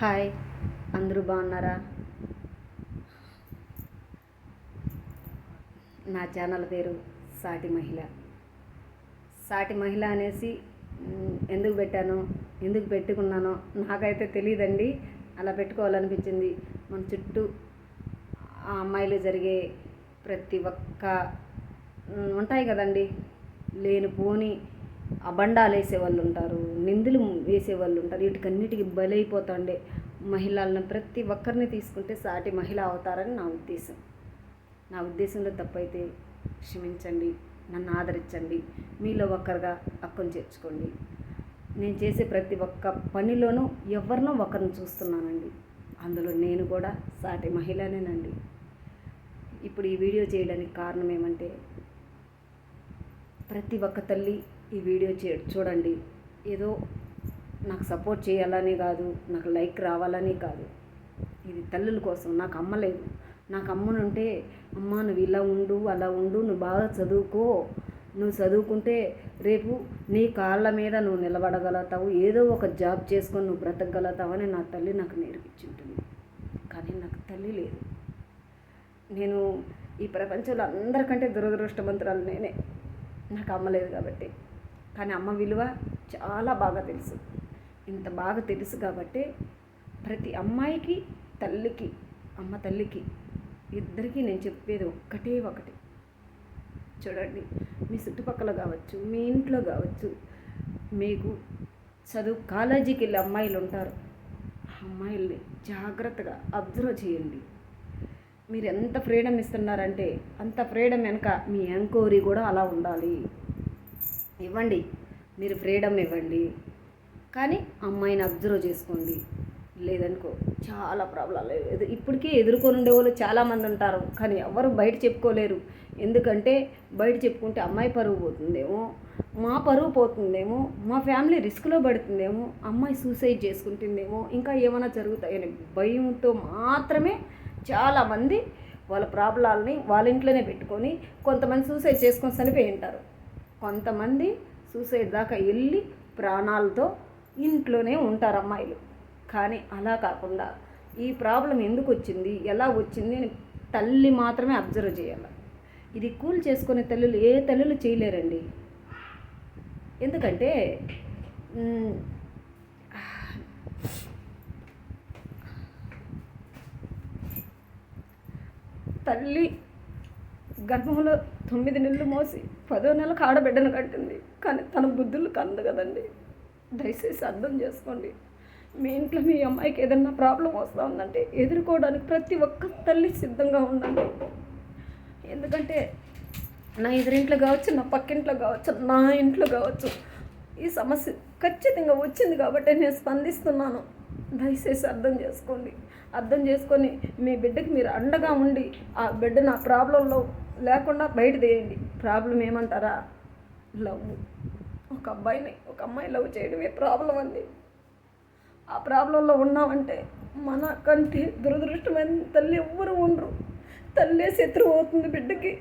Hi. అందరూ బాగున్నారా? నా ఛానల్ పేరు సాటి మహిళ. సాటి మహిళ అనేసి ఎందుకు పెట్టాను ఎందుకు పెట్టుకున్నానో నాకైతే తెలియదండి అలా పెట్టుకోవాలనిపించింది. మన చుట్టూ ఆ అమ్మాయిలు జరిగే ప్రతి ఒక్క ఉంటాయి కదండి. లేనిపోని అబండాలు వేసేవాళ్ళు ఉంటారు నిందులు వేసేవాళ్ళు ఉంటారు వీటికన్నిటికీ బలైపోతుండే మహిళలను. ప్రతి ఒక్కరిని తీసుకుంటే సాటి మహిళ అవుతారని నా ఉద్దేశం. నా ఉద్దేశంలో తప్పైతే క్షమించండి నన్ను ఆదరించండి మీలో ఒక్కరుగా అక్కను చేర్చుకోండి. నేను చేసే ప్రతి ఒక్క పనిలోనూ ఎవరినో ఒకరిని చూస్తున్నానండి. అందులో నేను కూడా సాటి మహిళనేనండి. ఇప్పుడు ఈ వీడియో చేయడానికి కారణం ఏమంటే ప్రతి ఒక్క తల్లి ఈ వీడియో చే చూడండి. ఏదో నాకు సపోర్ట్ చేయాలని కాదు నాకు లైక్ రావాలని కాదు. ఇది తల్లుల కోసం నాకు అమ్మ లేదు. నాకు అమ్మనుంటే అమ్మ నువ్వు ఇలా ఉండు అలా ఉండు నువ్వు బాగా చదువుకో. నువ్వు చదువుకుంటే రేపు నీ కాళ్ళ మీద నువ్వు నిలబడగలుగుతావు. ఏదో ఒక జాబ్ చేసుకొని నువ్వు బ్రతకగలుగుతావు అని నా తల్లి నాకు నేర్పించుంటుంది. కానీ నాకు తల్లి లేదు. నేను ఈ ప్రపంచంలో అందరికంటే దురదృష్టవంతురాలు నేనే. నాకు అమ్మలేదు కాబట్టి. కానీ అమ్మ విలువ చాలా బాగా తెలుసు. ఇంత బాగా తెలుసు కాబట్టి ప్రతి అమ్మాయికి తల్లికి అమ్మ తల్లికి ఇద్దరికీ నేను చెప్పేది ఒక్కటే ఒకటి. చూడండి మీ చుట్టుపక్కల కావచ్చు మీ ఇంట్లో కావచ్చు మీకు చదువు కాలేజీకి వెళ్ళే అమ్మాయిలు ఉంటారు. అమ్మాయిల్ని జాగ్రత్తగా అబ్జర్వ్ చేయండి. మీరు ఎంత ఫ్రీడమ్ ఇస్తున్నారంటే అంత ఫ్రీడమ్ వెనక మీ ఎంక్వైరీ కూడా అలా ఉండాలి. ఇవ్వండి. మీరు ఫ్రీడమ్ ఇవ్వండి. కానీ అమ్మాయిని అబ్జర్వ్ చేసుకోండి. లేదనుకో చాలా ప్రాబ్లాలు ఇప్పటికీ ఎదుర్కొని ఉండే వాళ్ళు చాలామంది ఉంటారు. కానీ ఎవరు బయట చెప్పుకోలేరు. ఎందుకంటే బయట చెప్పుకుంటే అమ్మాయి పరువు పోతుందేమో మా పరువు పోతుందేమో మా ఫ్యామిలీ రిస్క్లో పడుతుందేమో అమ్మాయి సూసైడ్ చేసుకుంటుందేమో ఇంకా ఏమైనా జరుగుతాయని భయంతో మాత్రమే చాలామంది వాళ్ళ ప్రాబ్లాలని వాళ్ళ ఇంట్లోనే పెట్టుకొని కొంతమంది సూసైడ్ చేసుకొని చనిపోయి ఉంటారు. కొంతమంది సూసైడ్ దాకా వెళ్ళి ప్రాణాలతో ఇంట్లోనే ఉంటారు అమ్మాయిలు. కానీ అలా కాకుండా ఈ ప్రాబ్లం ఎందుకు వచ్చింది? ఎలా వచ్చింది? అని తల్లి మాత్రమే అబ్జర్వ్ చేయాలి. ఇది కూల్ చేసుకునే తల్లులు ఏ తల్లులు చేయలేరండి. ఎందుకంటే తల్లి గర్భంలో తొమ్మిది నెలలు మోసి పదో నెలకు ఆడబిడ్డను కట్టింది. కానీ తన బుద్ధులు కందు కదండి. దయచేసి అర్థం చేసుకోండి. మీ ఇంట్లో మీ అమ్మాయికి ఏదైనా ప్రాబ్లం వస్తూ ఉందంటే ఎదుర్కోవడానికి ప్రతి ఒక్క తల్లి సిద్ధంగా ఉండండి. ఎందుకంటే నా ఎదురింట్లో కావచ్చు నా పక్కింట్లో కావచ్చు నా ఇంట్లో కావచ్చు ఈ సమస్య ఖచ్చితంగా వచ్చింది కాబట్టి నేను స్పందిస్తున్నాను. దయచేసి అర్థం చేసుకోండి. అర్థం చేసుకొని మీ బిడ్డకి మీరు అండగా ఉండి ఆ బిడ్డ నా ప్రాబ్లంలో లేకుండా బయట తీయండి. ప్రాబ్లం ఏమంటారా? లవ్. ఒక అబ్బాయిని ఒక అమ్మాయి లవ్ చేయడమే ప్రాబ్లం అండి. ఆ ప్రాబ్లంలో ఉన్నామంటే మన కంటే దురదృష్టమైన తల్లి ఎవ్వరు ఉండరు. తల్లే శత్రువు అవుతుంది బిడ్డకి.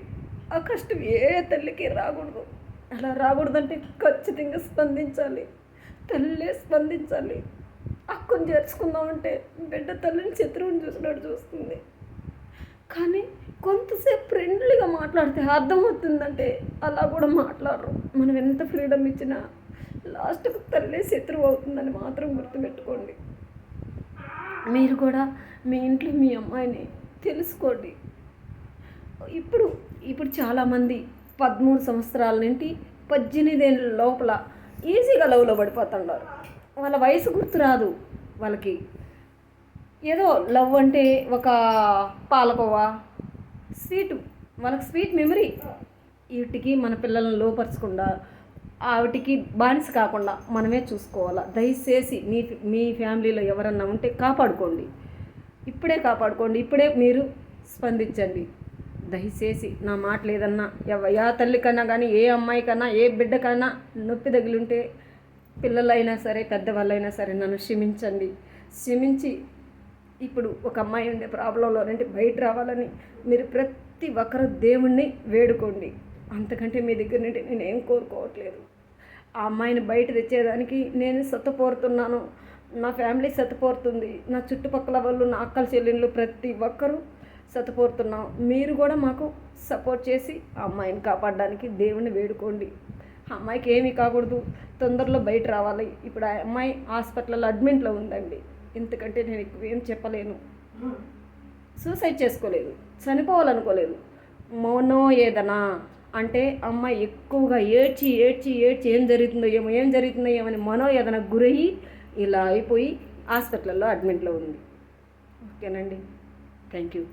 ఆ కష్టం ఏ తల్లికి రాకూడదు. అలా రాకూడదంటే ఖచ్చితంగా స్పందించాలి. తల్లే స్పందించాలి. అక్కను చేర్చుకుందామంటే బిడ్డ తల్లిని శత్రువుని చూసినట్టు చూస్తుంది. కానీ కొంత మాట్లాడితే అర్థమవుతుందంటే అలా కూడా మాట్లాడరు. మనం ఎంత ఫ్రీడమ్ ఇచ్చినా లాస్ట్కు తల్లి శత్రువు అవుతుందని మాత్రం గుర్తుపెట్టుకోండి. మీరు కూడా మీ ఇంట్లో మీ అమ్మాయిని తెలుసుకోండి. ఇప్పుడు ఇప్పుడు చాలామంది పదమూడు సంవత్సరాల నుండి పద్దెనిమిది ఏళ్ళ లోపల ఈజీగా లవ్లో పడిపోతున్నారు. వాళ్ళ వయసు గుర్తు రాదు వాళ్ళకి. ఏదో లవ్ అంటే ఒక పాలకోవా? స్వీటు. వాళ్ళకి స్వీట్ మెమరీ. వీటికి మన పిల్లలను లోపరచకుండా వాటికి బానిస కాకుండా మనమే చూసుకోవాలా. దయచేసి మీ మీ ఫ్యామిలీలో ఎవరన్నా ఉంటే కాపాడుకోండి. ఇప్పుడే కాపాడుకోండి. ఇప్పుడే మీరు స్పందించండి. దయచేసి నా మాట లేదన్నా యా తల్లికన్నా కానీ ఏ అమ్మాయికన్నా ఏ బిడ్డకన్నా నొప్పి తగిలింటే పిల్లలైనా సరే పెద్దవాళ్ళైనా సరే నన్ను క్షమించండి. క్షమించి ఇప్పుడు ఒక అమ్మాయి ఉండే ప్రాబ్లంలో నుండి బయట రావాలని మీరు ప్రతి ప్రతి ఒక్కరు దేవుణ్ణి వేడుకోండి. అంతకంటే మీ దగ్గర నుండి నేను ఏం కోరుకోవట్లేదు. ఆ అమ్మాయిని బయట తెచ్చేదానికి నేను సొత్తపోరుతున్నాను నా ఫ్యామిలీ సతపోరుతుంది. నా చుట్టుపక్కల వాళ్ళు నా అక్కల చెల్లెళ్ళు ప్రతి ఒక్కరూ సతపోరుతున్నాం. మీరు కూడా మాకు సపోర్ట్ చేసి ఆ అమ్మాయిని కాపాడడానికి దేవుణ్ణి వేడుకోండి. ఆ అమ్మాయికి ఏమీ కాకూడదు. తొందరలో బయట రావాలి. ఇప్పుడు ఆ అమ్మాయి హాస్పిటల్లో అడ్మిట్లో ఉందండి. ఇంతకంటే నేను ఎక్కువ ఏం చెప్పలేను. సూసైడ్ చేసుకోలేదు. చనిపోవాలనుకోలేదు. మౌనో ఏదనా? అంటే అమ్మాయి ఎక్కువగా ఏడ్చి ఏడ్చి ఏడ్చి ఏం జరుగుతుందో ఏమో ఏం జరుగుతుందో ఏమని మనో ఏదైనా గురయ్యి ఇలా అయిపోయి హాస్పిటల్లో అడ్మిట్లో ఉంది. ఓకేనండి. Thank you.